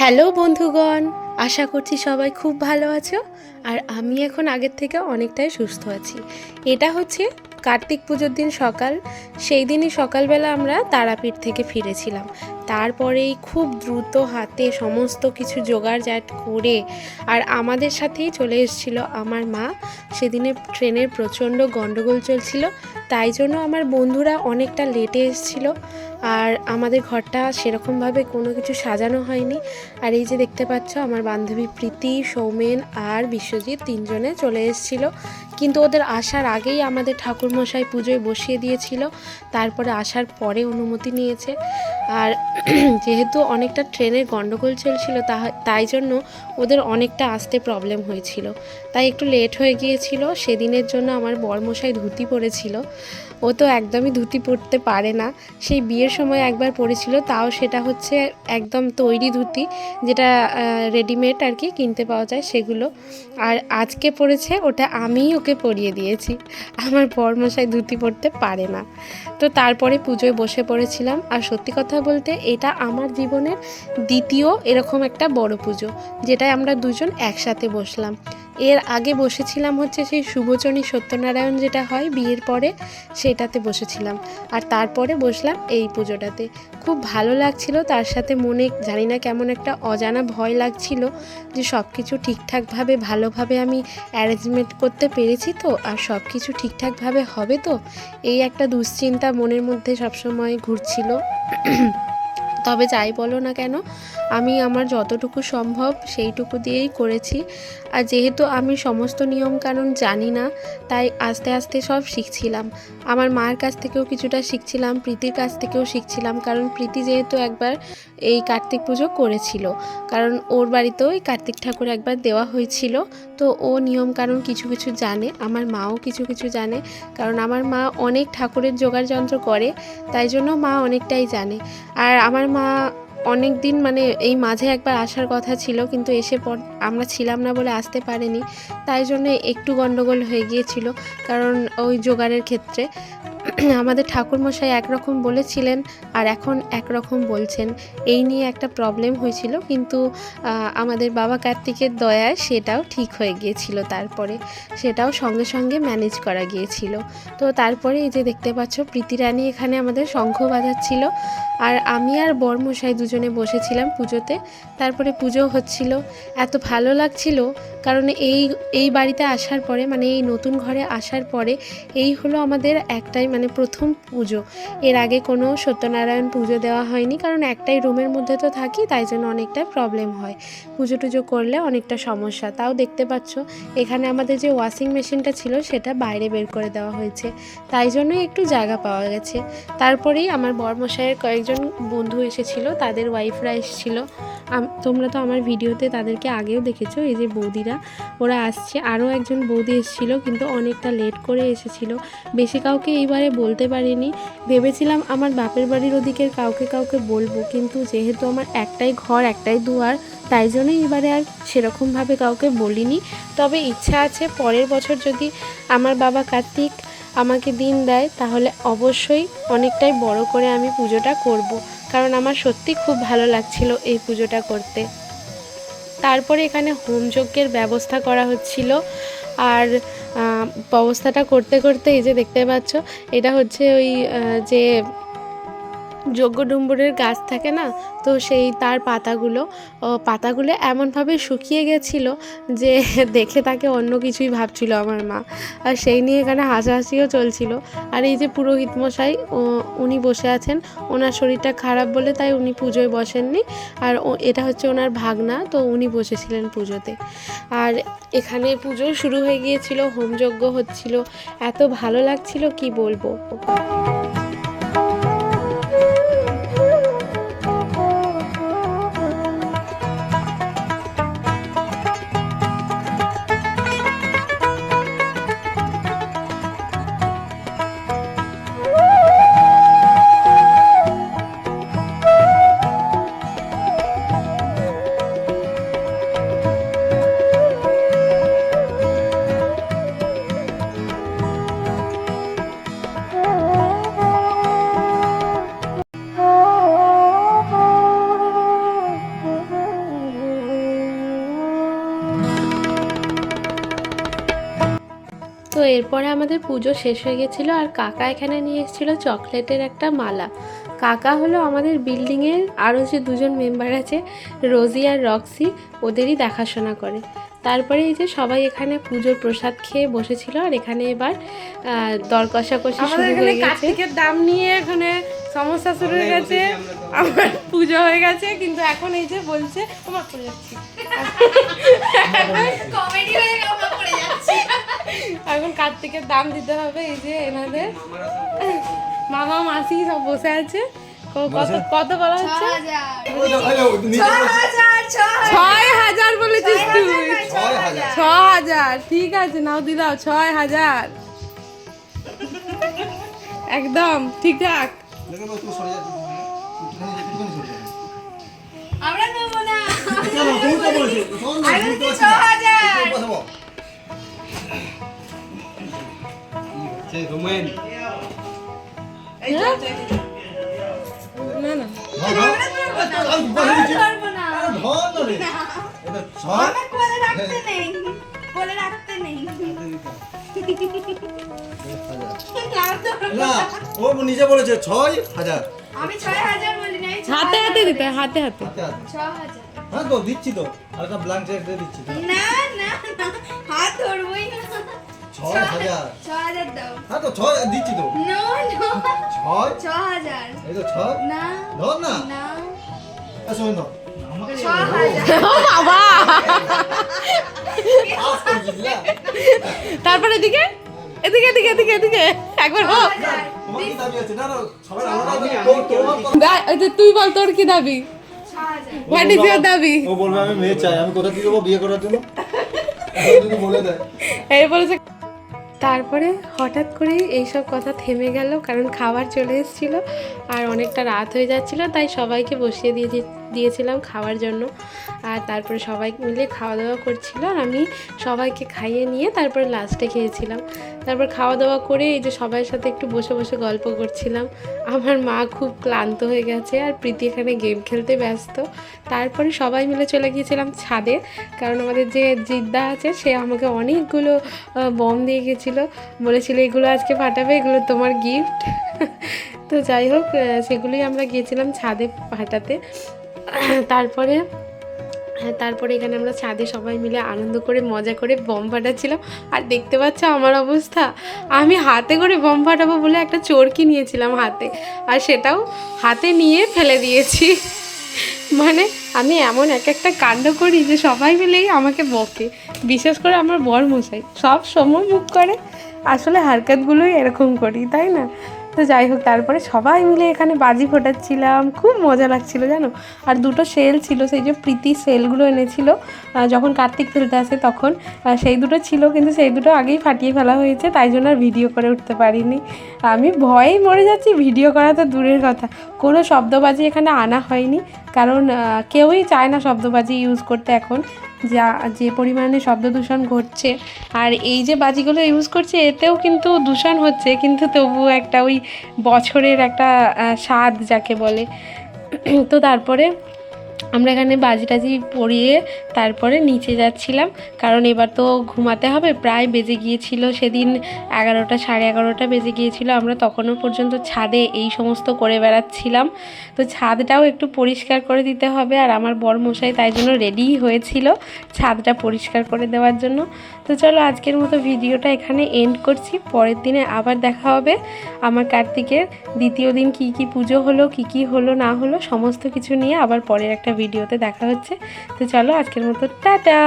Hello বন্ধুগণ, আশা করছি সবাই খুব ভালো আছো আর আমি এখন আগের থেকে অনেকটাই সুস্থ আছি। এটা হচ্ছে কার্তিক পুজোর দিন সকাল। সেই দিনই সকালবেলা আমরা তারাপীঠ থেকে ফিরেছিলাম। তারপরেই খুব দ্রুত হাতে সমস্ত কিছু জোগাড় জাট করে আর আমাদের সাথেই চলে এসেছিল আমার মা। সেদিনে ট্রেনের প্রচণ্ড গণ্ডগোল চলছিল, তাই জন্য আমার বন্ধুরা অনেকটা লেটে এসেছিল। আর আমাদের ঘরটা সেরকমভাবে কোনো কিছু সাজানো হয়নি। আর এই যে দেখতে পাচ্ছ, আমার বান্ধবী প্রীতি, সৌমেন আর বিশ্বজিৎ তিনজনে চলে এসেছিল। কিন্তু ওদের আসার আগেই আমাদের ঠাকুরমশাই পুজোয় বসিয়ে দিয়েছিল। তারপরে আসার পরে অনুমতি নিয়েছে। আর যেহেতু অনেকটা ট্রেনের গণ্ডগোল চলছিল তাই জন্য ওদের অনেকটা আসতে প্রবলেম হয়েছিল। তাই একটু লেট হয়ে গিয়েছিল। সেদিনের জন্য আমার বরমশাই ধুতি পরেছিল। ও তো একদমই ধুতি পরতে পারে না। সেই বিয়ের সময় একবার পরেছিল তাও সেটা হচ্ছে একদম তৈরি ধুতি, যেটা রেডিমেড আর কি কিনতে পাওয়া যায় সেগুলো। আর আজকে পরেছে ওটা আমিই ওকে পরিয়ে দিয়েছি। আমার বরমশাই ধুতি পরতে পারে না। তো তারপরে পুজোয় বসে পড়েছিলাম। আর সত্যি কথা বলতে, এটা আমার জীবনের দ্বিতীয় এরকম একটা বড় পুজো, যেটায় আমরা দুজন একসাথে বসলাম। এর আগে বসেছিলাম হচ্ছে সেই শুভচনী সত্যনারায়ণ যেটা হয় বিয়ের পরে, সেটাতে বসেছিলাম। আর তারপরে বসলাম এই পুজোটাতে। খুব ভালো লাগছিল, তার সাথে মনে জানি না কেমন একটা অজানা ভয় লাগছিল যে সব কিছু ঠিকঠাকভাবে, ভালোভাবে আমি অ্যারেঞ্জমেন্ট করতে পেরেছি তো, আর সব কিছু ঠিকঠাকভাবে হবে তো, এই একটা দুশ্চিন্তা মনের মধ্যে সবসময় ঘুরছিল। তবে যাই বলো না কেন, আমি আমার যতটুকু সম্ভব সেইটুকু দিয়েই করেছি। আর যেহেতু আমি সমস্ত নিয়মকানুন জানি না, তাই আস্তে আস্তে সব শিখছিলাম। আমার মার কাছ থেকেও কিছুটা শিখছিলাম, প্রীতির কাছ থেকেও শিখছিলাম, কারণ প্রীতি যেহেতু একবার এই কার্তিক পুজো করেছিল। কারণ ওর বাড়িতেও এই কার্তিক ঠাকুর একবার দেওয়া হয়েছিল। তো ও নিয়মকানুন কিছু কিছু জানে, আমার মাও কিছু কিছু জানে। কারণ আমার মা অনেক ঠাকুরের জোগাড় যন্ত্র করে, তাই জন্য মা অনেকটাই জানে। আর আমার মা অনেক দিন মানে এই মাঝে একবার আসার কথা ছিল, কিন্তু এসে পর আমরা ছিলাম না বলে আসতে পারেনি। তাই জন্য একটু গন্ডগোল হয়ে গিয়েছিল, কারণ ওই জোগাড়ের ক্ষেত্রে। আমাদের ঠাকুরমশাই একরকম বলেছিলেন আর এখন একরকম বলছেন। এই নিয়ে একটা প্রবলেম হয়েছিল, কিন্তু আমাদের বাবা কার্তিকের দয়ায় সেটাও ঠিক হয়ে গিয়েছিল তারপরে। সেটাও সঙ্গে সঙ্গে ম্যানেজ করা গিয়েছিল। তো তারপরে এই যে দেখতে পাচ্ছ, প্রীতি রানী এখানে আমাদের শঙ্খ বাজাচ্ছিল। আর আমি আর বরমশাই দুজনে বসেছিলাম পুজোতে। তারপরে পুজো হচ্ছিল। এত ভালো লাগছিল, কারণ এই এই বাড়িতে আসার পরে মানে এই নতুন ঘরে আসার পরে, এই হলো আমাদের একটাই মানে প্রথম পুজো। এর আগে কোনো সত্যনারায়ণ পুজো দেওয়া হয়নি, কারণ একটাই রুমের মধ্যে তো থাকি, তাই জন্য অনেকটা প্রবলেম হয়। পুজো টুজো করলে অনেকটা সমস্যা। তাও দেখতে পাচ্ছ, এখানে আমাদের যে ওয়াশিং মেশিনটা ছিল, সেটা বাইরে বের করে দেওয়া হয়েছে। তাই জন্যই একটু জায়গা পাওয়া গেছে। তারপরেই আমার বরমশাইয়ের কয়েকজন বন্ধু এসেছিল, তাদের ওয়াইফরা এসেছিল। তোমরা তো আমার ভিডিওতে তাদেরকে আগেও দেখেছ, এই যে বৌদিরা। ওরা আসছে। আরও একজন বৌদি এসেছিল, কিন্তু অনেকটা লেট করে এসেছিল। বেশি কাউকে এইবারে বলতে পারিনি। ভেবেছিলাম আমার বাপের বাড়ির ওদিকের কাউকে কাউকে বলব, কিন্তু যেহেতু আমার একটাই ঘর, একটাই দুয়ার, তাই জন্যই এবারে আর সেরকমভাবে কাউকে বলিনি। তবে ইচ্ছা আছে পরের বছর যদি আমার বাবা কার্তিক আমাকে দিন দেয়, তাহলে অবশ্যই অনেকটাই বড় করে আমি পুজোটা করব। কারণ আমার সত্যি খুব ভালো লাগছিল এই পুজোটা করতে। তারপরে এখানে হোমযজ্ঞের ব্যবস্থা করা হচ্ছিল। আর অবস্থাটা করতে করতে এই যে দেখতে পাচ্ছ এটা হচ্ছে ওই যে যজ্ঞ ডুম্বুরের গাছ থাকে না, তো সেই তার পাতাগুলো পাতাগুলো এমনভাবে শুকিয়ে গেছিল যে দেখে তাকে অন্য কিছুই ভাবছিল আমার মা। আর সেই নিয়ে এখানে হাসাহাসিও চলছিল। আর এই যে পুরোহিত মশাই উনি বসে আছেন, ওনার শরীরটা খারাপ বলে তাই উনি পুজোয় বসেননি। আর এটা হচ্ছে ওনার ভাগনা, তো উনি বসেছিলেন পুজোতে। আর এখানে পুজো শুরু হয়ে গিয়েছিল, হোমযজ্ঞ হচ্ছিল। এত ভালো লাগছিল, কি বলব? এরপরে আমাদের পুজো শেষ হয়ে গেছিল আর কাকা এখানে নিয়ে এসেছিল চকলেটের একটা মালা। কাকা হলো আমাদের বিল্ডিংয়ের আরও যে দুজন মেম্বার আছে রোজি আর রক্সি ওদেরই দেখাশোনা করে। তারপরে এই যে সবাই এখানে পুজোর প্রসাদ খেয়ে বসেছিল আর এখানে এবার দর কষাকষি আমাদের শুরু এখানে হয়ে গেছে। দাম নিয়ে এখানে সমস্যা শুরু হয়ে গেছে। আমার পুজো হয়ে গেছে কিন্তু এখন এই যে বলছে তোমার যাচ্ছি কার্তিকের দাম দিতে হবে এই যে এনাদের। মামা মাসি সব বসে আছে। কত কত বলা হচ্ছে? ছয় হাজার বলেছিস তুই। ছ হাজার ঠিক আছে নাও দিলাও ছয় হাজার। একদম ঠিকঠাক আমরা নেব না। না না পারব না আমার কোলে রাখতে নেই কোলে রাখতে নেই না ও নিজে বলেছে ছয় হাজার আমি ছয় হাজার বলি নাই হাতে হাতে দিতে হাতে হাতে ছ হাজার হ্যাঁ তো দিচ্ছি তো হালকা ব্ল্যাঙ্ক চেক দিয়ে দিচ্ছি না ছয় হাজার। ছ হাজার দাও। হ্যাঁ তো ছয় দিচ্ছি তো। No no. ছয়? ছ হাজার। এই তো ছয়? না। ধর না। না। শোন না ছ হাজার। বাবা। পাস করছিস না? তারপরে এদিকে? এদিকে এদিকে এদিকে এদিকে। একবার হোক। তুই বল তোর কি দাবি? হোয়াট ইজ ও বলবে আমি মেয়ে চাই। আমি কোথা থেকে দেবো বিয়ে করার জন্য? বলে দেয়। এই বলেছে তারপরে হঠাৎ করে এইসব কথা থেমে গেল, কারণ খাবার চলে এসেছিল আর অনেকটা রাত হয়ে যাচ্ছিল, তাই সবাইকে বসিয়ে দিয়ে দিয়েছিলাম খাওয়ার জন্য। আর তারপরে সবাই মিলে খাওয়া দাওয়া করছিল আর আমি সবাইকে খাইয়ে নিয়ে তারপরে লাস্টে খেয়েছিলাম। তারপর খাওয়া দাওয়া করে এই যে সবার সাথে একটু বসে বসে গল্প করছিলাম। আমার মা খুব ক্লান্ত হয়ে গেছে আর প্রীতি এখানে গেম খেলতে ব্যস্ত। তারপরে সবাই মিলে চলে গিয়েছিলাম ছাদে। কারণ আমাদের যে জিদ্দা আছে, সে আমাকে অনেকগুলো বম দিয়ে গেছিল। বলেছিল, এগুলো আজকে ফাটাবে এগুলো তোমার গিফট তো যাই হোক সেগুলোই আমরা গিয়েছিলাম ছাদে ফাটাতে তারপরে হ্যাঁ তারপরে এখানে আমরা ছাদে সবাই মিলে আনন্দ করে, মজা করে বম ফাটাচ্ছিলাম। আর দেখতে পাচ্ছ আমার অবস্থা? আমি হাতে করে বম ফাটাবো বলে একটা চরকি নিয়েছিলাম হাতে। আর সেটাও হাতে নিয়ে ফেলে দিয়েছি। মানে আমি এমন এক একটা কাণ্ড করি যে সবাই মিলেই আমাকে বকে। বিশেষ করে আমার বর মশাই সব সময় মুখ করে। আসলে হারকাতগুলোই এরকম করি, তাই না? তো যাই হোক, তারপরে সবাই মিলে এখানে বাজি ফোটাচ্ছিলাম। খুব মজা লাগছিল, জানো? আর দুটো সেল ছিল, সেই যে প্রীতি সেলগুলো এনেছিল যখন কার্তিক খেলতে আসে তখন সেই দুটো ছিল, কিন্তু সেই দুটো আগেই ফাটিয়ে ফেলা হয়েছে, তাই জন্য আর ভিডিও করে উঠতে পারিনি। আমি ভয়েই মরে যাচ্ছি, ভিডিও করা তো দূরের কথা। কোনো শব্দবাজি এখানে আনা হয়নি, কারণ কেউই চায় না শব্দবাজি ইউজ করতে এখন। যা, যে পরিমাণে শব্দ দূষণ ঘটছে। আর এই যে বাজিগুলো ইউজ করছে, এতেও কিন্তু দূষণ হচ্ছে। কিন্তু তবুও একটা ওই বছরের একটা স্বাদ যাকে বলে। তো তারপরে আমরা এখানে বাজি টাজি পরিয়ে তারপরে নিচে যাচ্ছিলাম। কারণ এবার তো ঘুমাতে হবে, প্রায় বেজে গিয়েছিল সেদিন এগারোটা, সাড়ে এগারোটা বেজে গিয়েছিল। আমরা তখনও পর্যন্ত ছাদে এই সমস্ত করে বেড়াচ্ছিলাম। তো ছাদটাও একটু পরিষ্কার করে দিতে হবে আর আমার বর মশাই তাই জন্য রেডিই হয়েছিল ছাদটা পরিষ্কার করে দেওয়ার জন্য। তো চলো আজকের মতো ভিডিওটা এখানে এন্ড করছি। পরের দিনে আবার দেখা হবে। আমার কার্তিকের দ্বিতীয় দিন কি কি পুজো হলো, কি কি হলো, না হলো, সমস্ত কিছু নিয়ে আবার পরের একটা ভিডিওতে দেখা হচ্ছে। তো চলো আজকের মতো টাটা।